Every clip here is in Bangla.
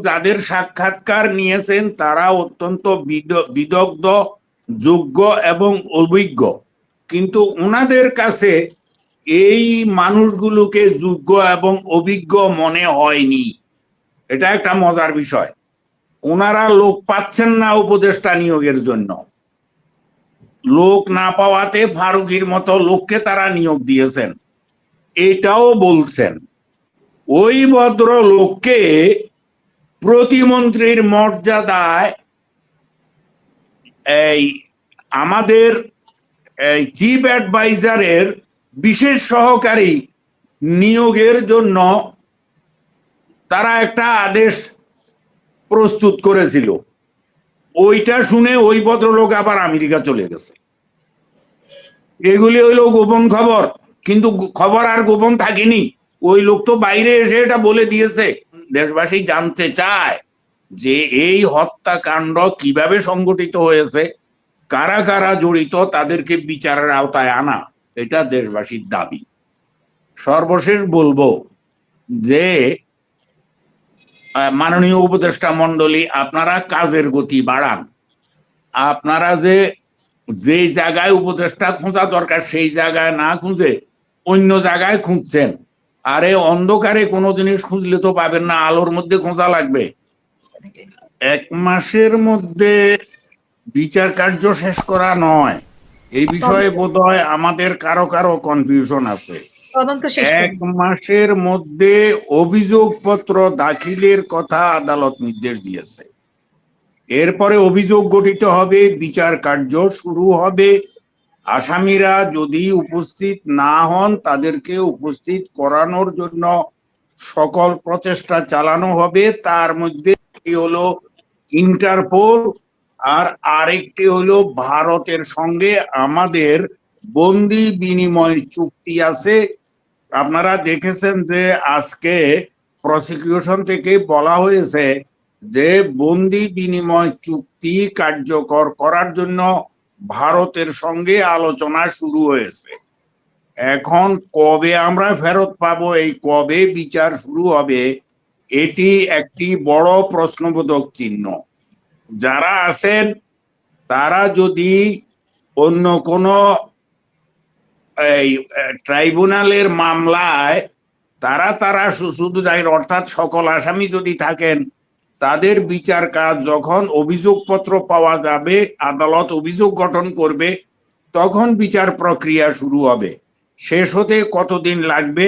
যাদের সাক্ষাৎকার নিয়েছেন, তারা অত্যন্ত বিদ- বিদগ্ধ, যোগ্য এবং অভিজ্ঞ। কিন্তু ওনাদের কাছে এই মানুষগুলোকে যোগ্য এবং অভিজ্ঞ মনে হয়নি। এটা একটা মজার বিষয়। ওনারা লোক পাচ্ছেন না উপদেষ্টা নিয়োগের জন্য। লোক না পাওয়াতে ফারুকির মতো লোককে তারা নিয়োগ দিয়েছেন। এটাও বলছেন। ওই ভদ্র লোককে প্রতিমন্ত্রীর মর্যাদায় এই আমাদের এই চিফ অ্যাডভাইজারের বিশেষ সহকারী নিয়োগের জন্য তারা একটা আদেশ প্রস্তুত করেছিল। ওইটা শুনে ওই ভদ্রলোক আবার আমেরিকা চলে গেছে। এগুলি হইল গোপন খবর, কিন্তু খবর আর গোপন থাকেনি। ওই লোক তো বাইরে এসে এটা বলে দিয়েছে। দেশবাসী জানতে চায় যে এই হত্যাকাণ্ড কীভাবে সংগঠিত হয়েছে, কারা কারা জড়িত তাদেরকে বিচারের আওতায় আনা, এটা দেশবাসীর দাবি। সর্বশেষ বলব যে মাননীয় উপদেষ্টা মন্ডলী আপনারা কাজের গতি বাড়ান। আপনারা যে যেই জায়গায় উপদেষ্টা খোঁজা দরকার, সেই জায়গায় না খুঁজে অন্য জায়গায় খুঁজছেন। আরে অন্ধকারে কোনো জিনিস খুঁজলে তো পাবেন না আলোর মধ্যে খোঁজা লাগবে। এক মাসের মধ্যে বিচার কার্য শেষ করা নয়। এই বিষয়ে বোধ হয় আমাদের কারও কারও কনফিউশন আছে। এক মাসের মধ্যে অভিযোগপত্র দাখিলের কথা আদালত নির্দেশ দিয়েছে। এরপরে অভিযোগ গঠিত হবে বিচার কার্য শুরু হবে আসামিরা যদি উপস্থিত না হন, তাদেরকে উপস্থিত করানোর জন্য সকল প্রচেষ্টা চালানো হবে। তার মধ্যে হলো ইন্টারপোল আর আরেকটি হলো ভারতের সঙ্গে আমাদের বন্দি বিনিময় চুক্তি আছে। আপনারা দেখেছেন যে আজকে প্রসিকিউশন থেকে বলা হয়েছে যে বন্দি বিনিময় চুক্তি কার্যকর করার জন্য ভারতের সঙ্গে আলোচনা শুরু হয়েছে। এখন কবে আমরা ফেরত পাবো, এই কবে বিচার শুরু হবে, এটি একটি বড় প্রশ্নবোধক চিহ্ন। যারা আছেন, তারা যদি অন্য কোনো এই ট্রাইব্যুনালের মামলায় তারা তারা শুধু দায়ের অর্থাৎ সকল আসামি যদি থাকেন তাদের বিচার কাজ যখন অভিযোগপত্র পাওয়া যাবে, আদালত অভিযোগ গঠন করবে, তখন বিচার প্রক্রিয়া শুরু হবে। শেষ হতে কতদিন লাগবে?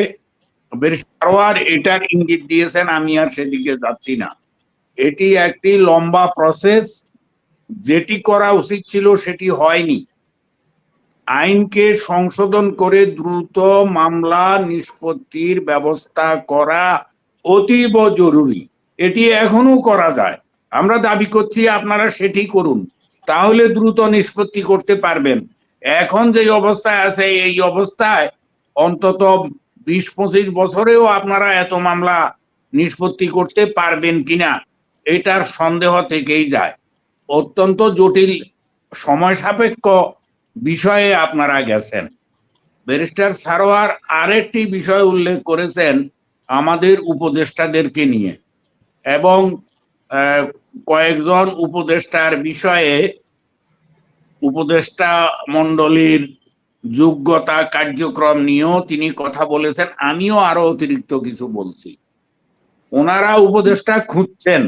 সারোয়ার এটার ইঙ্গিত দিয়েছেন, আমি আর সেদিকে যাচ্ছি না। এটি একটি লম্বা প্রসেস যেটি করা উচিত ছিল সেটি হয়নি। আইনকে সংশোধন করে দ্রুত মামলা নিষ্পত্তির ব্যবস্থা করা অতীব জরুরি। এটি এখনও করা যায়। আমরা দাবি করছি আপনারা সেটি করুন। তাহলে দ্রুত নিষ্পত্তি করতে পারবেন। এখন যে অবস্থায় আছে, এই অবস্থায় অন্তত বিশ পঁচিশ বছরেও আপনারা এত মামলা নিষ্পত্তি করতে পারবেন কিনা, এটার সন্দেহ থেকেই যায়। অত্যন্ত জটিল সময় সাপেক্ষ বিষয়ে আপনারা গেছেন। ব্যারিস্টার সারোয়ার আরেকটি বিষয় উল্লেখ করেছেন আমাদের উপদেষ্টাদেরকে নিয়ে। এবং কয়েকজন উপদেষ্টার বিষয়ে উপদেষ্টা মণ্ডলীর যোগ্যতা কার্যক্রম নিয়েও তিনি কথা বলেছেন। আমিও আরও অতিরিক্ত কিছু বলছি। ওনারা উপদেষ্টা খুঁজছেন,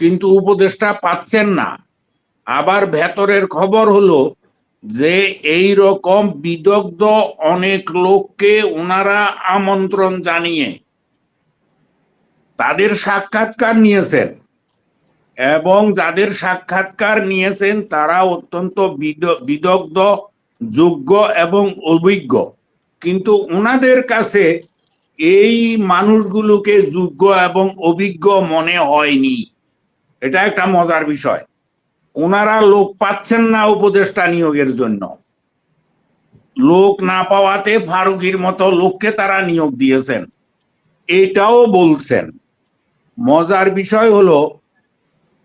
কিন্তু উপদেষ্টা পাচ্ছেন না। আবার ভেতরের খবর হলো যে, এই রকম বিদগ্ধ অনেক লোককে ওনারা আমন্ত্রণ জানিয়ে তাদের সাক্ষাৎকার নিয়েছেন। এবং যাদের সাক্ষাৎকার নিয়েছেন, তারা অত্যন্ত বিদ- বিদগ্ধ, যোগ্য এবং অভিজ্ঞ। কিন্তু ওনাদের কাছে এই মানুষগুলোকে যোগ্য এবং অভিজ্ঞ মনে হয়নি। এটা একটা মজার বিষয়। ওনারা লোক পাচ্ছেন না উপদেষ্টা নিয়োগের জন্য। লোক না পাওয়াতে ফারুকির মতো লোককে তারা নিয়োগ দিয়েছেন। এটাও বলছেন। মজার বিষয় হলো,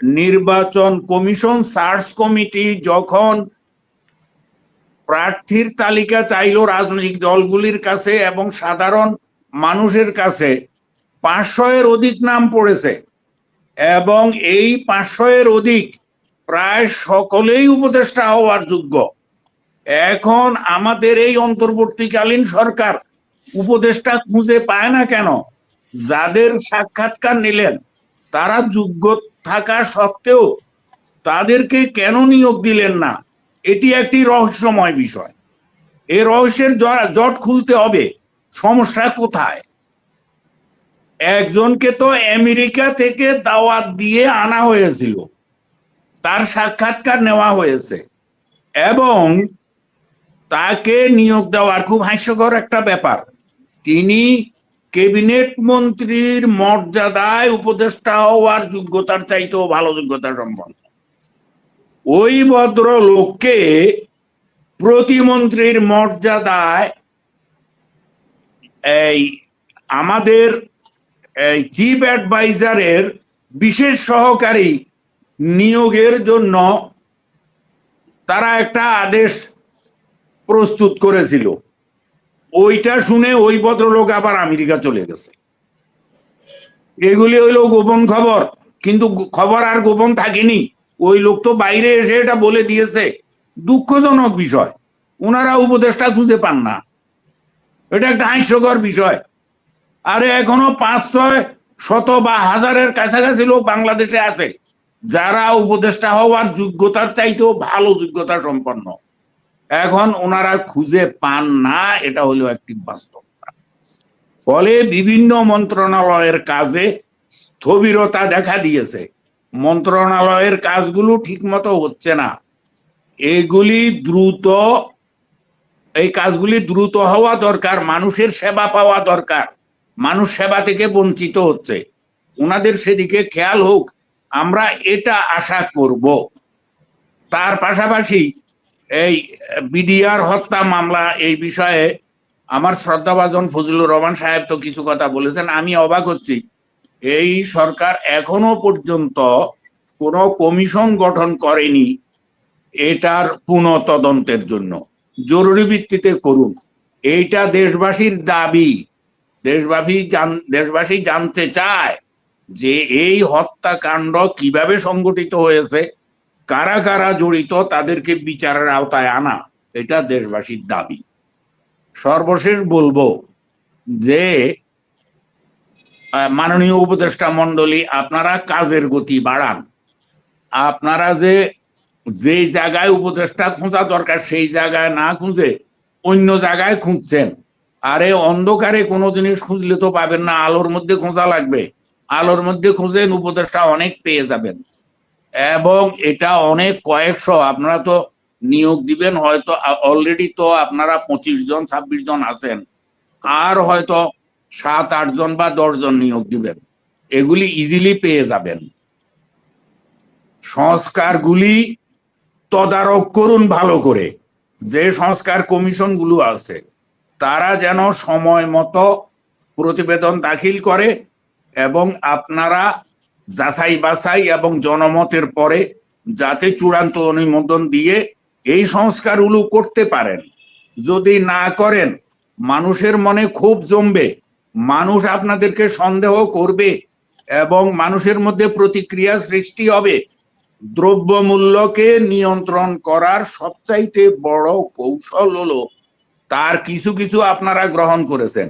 নির্বাচন কমিশন, সার্চ কমিটি যখন প্রার্থীর তালিকা চাইলো রাজনৈতিক দলগুলির কাছে এবং সাধারণ মানুষের কাছে পাঁচশো এর অধিক নাম পড়েছে এবং এই পাঁচশো এর অধিক প্রায় সকলেই উপদেষ্টা হওয়ার যোগ্য। এখন আমাদের এই অন্তর্বর্তীকালীন সরকার উপদেষ্টা খুঁজে পায় না কেন? যাদের সাক্ষাৎকার নিলেন, তারা যোগ্য থাকা সত্ত্বেও তাদেরকে কেন নিয়োগ দিলেন না? এটি একটি রহস্যময় বিষয়। এ রহস্যের জট খুলতে হবে। সমস্যা কোথায়? একজনকে তো আমেরিকা থেকে দাওয়াত দিয়ে আনা হয়েছিল। তার সাক্ষাৎকার নেওয়া হয়েছে। এবং তাকে নিয়োগ দেওয়ার খুব হাস্যকর একটা ব্যাপার। তিনি ক্যাবিনেট মন্ত্রীর মর্যাদায় উপদেষ্টা হওয়ার যোগ্যতার চাইতেও ভালো যোগ্যতা সম্পন্ন। ওই ভদ্র লোককে প্রতিমন্ত্রীর মর্যাদায় এই আমাদের এই চিফ অ্যাডভাইজারের বিশেষ সহকারী নিয়োগের জন্য তারা একটা আদেশ প্রস্তুত করেছিল। ওইটা শুনে ওই ভদ্রলোক আবার আমেরিকা চলে গেছে। এগুলি হইল গোপন খবর, কিন্তু খবর আর গোপন থাকেনি। ওই লোক তো বাইরে এসে এটা বলে দিয়েছে। দুঃখজনক বিষয়। ওনারা উপদেষ্টা খুঁজে পান না। এটা একটা হাস্যকর বিষয়। আরে এখনও পাঁচ ছয় শত বা হাজারের কাছাকাছি লোক বাংলাদেশে আছে। যারা উপদেষ্টা হওয়ার যোগ্যতার চাইতেও ভালো যোগ্যতা সম্পন্ন। এখন ওনারা খুঁজে পান না, এটা হলো একটি বাস্তবতা ফলে বিভিন্ন মন্ত্রণালয়ের কাজে স্থবিরতা দেখা দিয়েছে। মন্ত্রণালয়ের কাজগুলো ঠিকমতো হচ্ছে না। এগুলি দ্রুত, এই কাজগুলি দ্রুত হওয়া দরকার, মানুষের সেবা পাওয়া দরকার, মানুষ সেবা থেকে বঞ্চিত হচ্ছে। ওনাদের সেদিকে খেয়াল হোক, আমরা এটা আশা করব। তার পাশাপাশি এই বিডিআর হত্যা মামলা এই বিষয়ে আমার শ্রদ্ধাভাজন ফজলুর রহমান সাহেব তো কিছু কথা বলেছেন, আমি অবাক হচ্ছি। এই সরকার এখনও পর্যন্ত কোনো কমিশন গঠন করেনি এটার পুনঃ তদন্তের জন্য। জরুরি ভিত্তিতে করুন। এইটা দেশবাসীর দাবি। দেশবাসী দেশবাসী জানতে চায় যে এই হত্যাকাণ্ড কীভাবে সংগঠিত হয়েছে কারা কারা জড়িত তাদেরকে বিচারের আওতায় আনা, এটা দেশবাসীর দাবি। সর্বশেষ বলব যে মাননীয় উপদেষ্টা মন্ডলী আপনারা কাজের গতি বাড়ান। আপনারা যে যেই জায়গায় উপদেষ্টা খোঁজা দরকার, সেই জায়গায় না খুঁজে অন্য জায়গায় খুঁজছেন। আরে অন্ধকারে কোনো জিনিস খুঁজলে তো পাবেন না, আলোর মধ্যে খোঁজা লাগবে। আলোর মধ্যে খুঁজেন, উপদেষ্টা অনেক পেয়ে যাবেন। এবং এটা অনেক কয়েকশো, আপনারা তো নিয়োগ দিবেন, হয়তো অলরেডি তো আপনারা পঁচিশ জন, ছাব্বিশ জন আছেন। আর হয়তো সাত, আট জন বা দশ জন নিয়োগ দিবেন। এগুলি ইজিলি পেয়ে যাবেন। সংস্কারগুলি তদারক করুন ভালো করে। যে সংস্কার কমিশনগুলো আছে, তারা যেন সময় মতো প্রতিবেদন দাখিল করে এবং আপনারা যাচাই বাছাই এবং জনমতের পরে যাতে চূড়ান্ত অনুমোদন দিয়ে এই সংস্কারগুলো করতে পারেন। যদি না করেন, মানুষের মনে খুব জমবে, মানুষ আপনাদেরকে সন্দেহ করবে এবং মানুষের মধ্যে প্রতিক্রিয়া সৃষ্টি হবে। দ্রব্য মূল্যকে নিয়ন্ত্রণ করার সবচাইতে বড় কৌশল হলো তার কিছু কিছু আপনারা গ্রহণ করেছেন,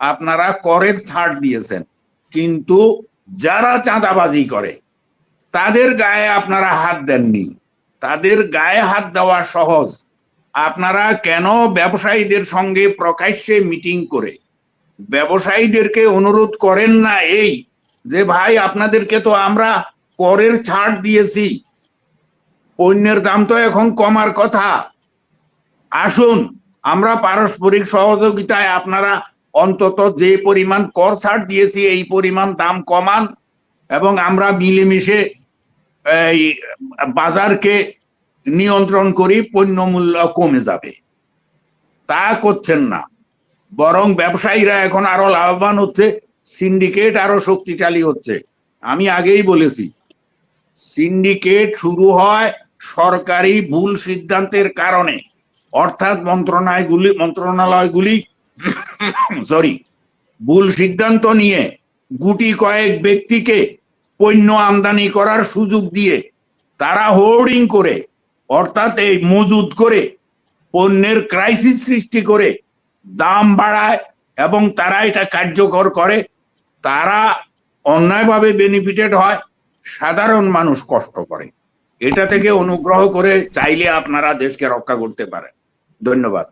আপনারা করের ছাড় দিয়েছেন। কিন্তু যারা চাঁদাবাজি করে, তাদের গায়ে আপনারা হাত দেননি। তাদের গায়ে হাত দেওয়া সহজ। আপনারা কেন ব্যবসায়ীদের সঙ্গে প্রকাশ্যে মিটিং করে, ব্যবসায়ীদেরকে অনুরোধ করেন না এই যে, ভাই, আপনাদেরকে তো আমরা করের ছাড় দিয়েছি। পণ্যের দাম তো এখন কমার কথা। আসুন, আমরা পারস্পরিক সহযোগিতায় আপনারা অন্তত যে পরিমাণ কর ছাড় দিয়েছি, এই পরিমাণ দাম কমান এবং আমরা মিলেমিশে এই বাজারকে নিয়ন্ত্রণ করি পণ্য মূল্য কমে যাবে। তা করছেন না। বরং ব্যবসায়ীরা এখন আরও লাভবান হচ্ছে, সিন্ডিকেট আরও শক্তিশালী হচ্ছে। আমি আগেই বলেছি, সিন্ডিকেট শুরু হয় সরকারি ভুল সিদ্ধান্তের কারণে। অর্থাৎ মন্ত্রণালয়গুলি মন্ত্রণালয়গুলি সরি ভুল সিদ্ধান্ত নিয়ে গুটি কয়েক ব্যক্তিকে পণ্য আমদানি করার সুযোগ দিয়ে তারা হোর্ডিং করে, অর্থাৎ এই মজুদ করে, পণ্যের ক্রাইসিস সৃষ্টি করে, দাম বাড়ায় এবং তারা এটা কার্যকর করে, তারা অন্যায়ভাবে বেনিফিটেড হয়, সাধারণ মানুষ কষ্ট করে। এটা থেকে অনুগ্রহ করে চাইলে আপনারা দেশকে রক্ষা করতে পারেন। ধন্যবাদ।